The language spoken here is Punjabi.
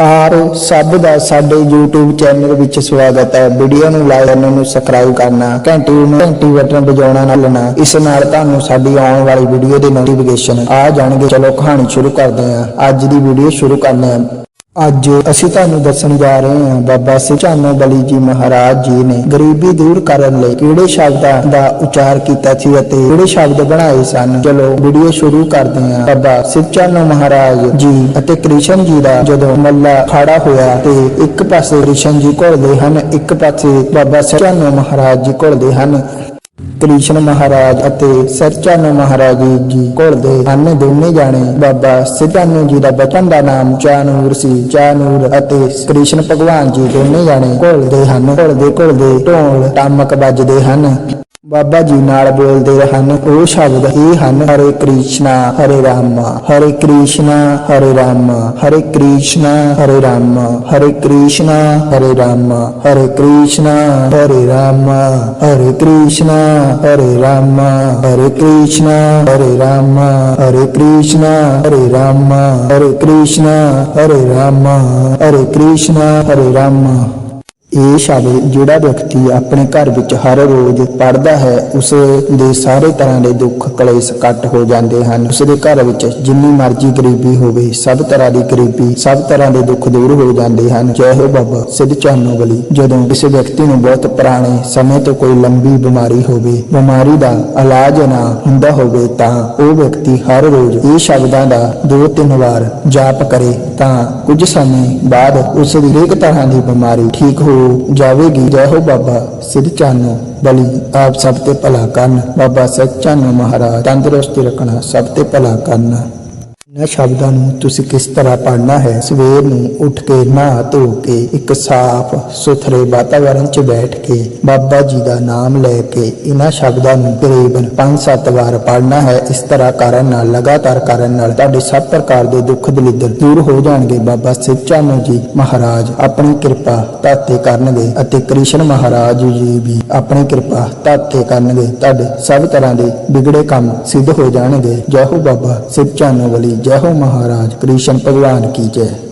ਆਪ ਸਭ ਦਾ ਸਾਡੇ YouTube ਚੈਨਲ ਵਿੱਚ ਸਵਾਗਤ ਹੈ। ਵੀਡੀਓ ਨੂੰ ਲਾਈਕ ਕਰਨ ਨੂੰ ਸਬਸਕ੍ਰਾਈਬ ਕਰਨਾ, ਘੰਟੀ ਨੂੰ ਘੰਟੀ ਬਟਨ ਵਜਾਉਣਾ ਨਾ ਭੁੱਲਣਾ ਇਸ ਨਾਲ ਤੁਹਾਨੂੰ ਸਾਡੀ ਆਉਣ ਵਾਲੀ ਵੀਡੀਓ ਦੇ ਨੋਟੀਫਿਕੇਸ਼ਨ ਆ ਜਾਣਗੇ। ਚਲੋ ਕਹਾਣੀ ਸ਼ੁਰੂ ਕਰਦੇ ਹਾਂ। ਅੱਜ ਦੀ ਵੀਡੀਓ ਸ਼ੁਰੂ ਕਰਨੇ ਹਾਂ। ਅੱਜ ਅਸੀਂ ਤੁਹਾਨੂੰ ਦੱਸਣ ਜਾ ਰਹੇ ਹਾਂ, ਬਾਬਾ ਸਿਚਾਨੋ ਬਲੀ ਜੀ ਮਹਾਰਾਜ ਜੀ ਨੇ ਗਰੀਬੀ ਦੂਰ ਕਰਨ ਲਈ ਕਿਹੜੇ ਸ਼ਬਦਾਂ ਦਾ ਉਚਾਰ ਕੀਤਾ ਸੀ ਅਤੇ ਕਿਹੜੇ ਸ਼ਬਦ ਬਣਾਏ ਸਨ? ਚਲੋ ਵੀਡੀਓ ਸ਼ੁਰੂ ਕਰਦੇ ਹਾਂ। ਬਾਬਾ ਸਿਚਾਨੋ ਮਹਾਰਾਜ ਜੀ ਅਤੇ ਕ੍ਰਿਸ਼ਨ ਜੀ ਦਾ ਜਦੋਂ ਮੱਲਾ ਖੜਾ ਹੋਇਆ ਤੇ ਇੱਕ ਪਾਸੇ ਕ੍ਰਿਸ਼ਨ ਜੀ ਘੁਲਦੇ ਹਨ, ਇੱਕ ਪਾਸੇ ਬਾਬਾ ਸਿਚਾਨੋ ਮਹਾਰਾਜ ਜੀ ਘੁਲਦੇ ਹਨ। ਕ੍ਰਿਸ਼ਨ ਮਹਾਰਾਜ ਅਤੇ ਸਰਚਾਨੋ ਮਹਾਰਾਜ ਜੀ ਘੁਲਦੇ ਹਨ। ਦੋਨੇ ਜਾਣੇ ਬਾਬਾ ਸਿਧਾਨੂ ਜੀ ਦਾ ਬਚਨ ਦਾ ਨਾਮ ਚਾਨੂਰ ਸੀ। ਚਾਨੂਰ ਅਤੇ ਕ੍ਰਿਸ਼ਨ ਭਗਵਾਨ ਜੀ ਦੋਨੇ ਜਾਣੇ ਘੁਲਦੇ ਹਨ। ਘੁਲਦੇ ਘੁਲਦੇ ਢੋਲ, ਟਾਮਕ ਵੱਜਦੇ ਹਨ। ਬਾਬਾ ਜੀ ਨਾਲ ਬੋਲਦੇ ਹਨ ਉਹ ਸ਼ਬਦ ਹੀ ਹਨ ਹਰੇ ਕ੍ਰਿਸ਼ਨਾ ਹਰੇ ਰਾਮ ਹਰੇ ਕ੍ਰਿਸ਼ਨਾ ਹਰੇ ਰਾਮ ਹਰੇ ਕ੍ਰਿਸ਼ਨਾ ਹਰੇ ਰਾਮ ਹਰੇ ਕ੍ਰਿਸ਼ਨਾ ਹਰੇ ਰਾਮ ਹਰੇ ਕ੍ਰਿਸ਼ਨਾ ਹਰੇ ਰਾਮ ਹਰੇ ਕ੍ਰਿਸ਼ਨਾ ਹਰੇ ਰਾਮ ਹਰੇ ਕ੍ਰਿਸ਼ਨਾ ਹਰੇ ਰਾਮ ਹਰੇ ਕ੍ਰਿਸ਼ਨਾ ਹਰੇ ਰਾਮ ਹਰੇ ਕ੍ਰਿਸ਼ਨਾ ਹਰੇ ਰਾਮ ਹਰੇ ਕ੍ਰਿਸ਼ਨਾ ਹਰੇ ਰਾਮ ਇਹ ਸ਼ਬਦ ਜਿਹੜਾ ਵਿਅਕਤੀ ਆਪਣੇ ਘਰ ਵਿੱਚ ਹਰ ਰੋਜ਼ ਪੜ੍ਹਦਾ ਹੈ, ਉਸ ਦੇ ਸਾਰੇ ਤਰ੍ਹਾਂ ਦੇ ਦੁੱਖ ਕਲੇਸ਼ ਕੱਟ ਹੋ ਜਾਂਦੇ ਹਨ। ਉਸ ਦੇ ਘਰ ਵਿੱਚ ਜਿੰਨੀ ਮਰਜ਼ੀ ਗਰੀਬੀ ਹੋਵੇ, ਸਭ ਤਰ੍ਹਾਂ ਦੀ ਗਰੀਬੀ, ਸਭ ਤਰ੍ਹਾਂ ਦੇ ਦੁੱਖ ਦੂਰ ਹੋ ਜਾਂਦੇ ਹਨ। ਜੈ ਹੋ ਬਾਬਾ, ਸਿੱਧ ਚਾਨੋ ਬਲੀ। ਜਦੋਂ ਕਿਸੇ ਵਿਅਕਤੀ ਨੂੰ ਬਹੁਤ ਪੁਰਾਣੇ ਸਮੇਂ ਤੋਂ ਕੋਈ ਲੰਬੀ ਬਿਮਾਰੀ ਹੋਵੇ, ਬਿਮਾਰੀ ਦਾ ਇਲਾਜ ਨਾ ਹੁੰਦਾ ਹੋਵੇ, ਤਾਂ ਉਹ ਵਿਅਕਤੀ ਹਰ ਰੋਜ਼ ਇਹ ਸ਼ਬਦਾਂ ਦਾ ਦੋ ਤਿੰਨ ਵਾਰ ਜਾਪ ਕਰੇ, ਤਾਂ ਕੁਝ ਸਮੇਂ ਬਾਅਦ ਉਸ ਦੀ ਹਰੇਕ ਤਰ੍ਹਾਂ ਦੀ ਬਿਮਾਰੀ ਠੀਕ ਹੋ ਜਾਵੇਗੀ। ਜੈ ਹੋ ਬਾਬਾ ਸਿੱਧ ਚਾਨੋ ਬਲੀ ਆਪ ਸਭ ਤੇ ਭਲਾ ਕਰਨ। ਬਾਬਾ ਸੱਚ ਮਹਾਰਾਜ, ਤੰਦਰੁਸਤੀ ਰੱਖਣਾ ਸਭ ਤੇ ਭਲਾ ਕਰਨਾ। ਇਹਨਾਂ ਸ਼ਬਦਾਂ ਨੂੰ ਤੁਸੀਂ ਕਿਸ ਤਰ੍ਹਾਂ ਪੜ੍ਹਨਾ ਹੈ? ਸਵੇਰ ਨੂੰ ਉੱਠ ਕੇ, ਨਹਾ ਧੋ ਕੇ, ਇੱਕ ਸਾਫ਼, ਸੁਥਰੇ ਵਾਤਾਵਰਣ 'ਚ ਬੈਠ ਕੇ, ਬਾਬਾ ਜੀ ਦਾ ਨਾਮ ਲੈ ਕੇ ਇਹਨਾਂ ਸ਼ਬਦਾਂ ਨੂੰ ਤਕਰੀਬਨ 5-7 ਵਾਰ ਪੜ੍ਹਨਾ ਹੈ। ਇਸ ਤਰ੍ਹਾਂ ਕਰਨ ਨਾਲ, ਲਗਾਤਾਰ ਕਰਨ ਨਾਲ ਤੁਹਾਡੇ ਸਭ ਪ੍ਰਕਾਰ ਦੇ ਦੁੱਖ ਦਲਿੱਦਰ ਦੂਰ ਹੋ ਜਾਣਗੇ। ਬਾਬਾ ਸਿੱਚਾਨੋ ਜੀ ਮਹਾਰਾਜ ਆਪਣੀ ਕਿਰਪਾ ਤਾਤੇ ਕਰਨਗੇ ਅਤੇ ਕ੍ਰਿਸ਼ਨ ਮਹਾਰਾਜ ਜੀ ਵੀ ਆਪਣੀ ਕਿਰਪਾ ਤਾਤੇ ਕਰਨਗੇ। ਤੁਹਾਡੇ ਸਭ ਤਰ੍ਹਾਂ ਦੇ ਵਿਗੜੇ ਕੰਮ ਸਿੱਧ ਹੋ ਜਾਣਗੇ। ਜੈ ਹੋ ਬਾਬਾ ਸਿੱਚਾਨੋ ਵਾਲੀ जय हो महाराज कृष्ण भगवान की जय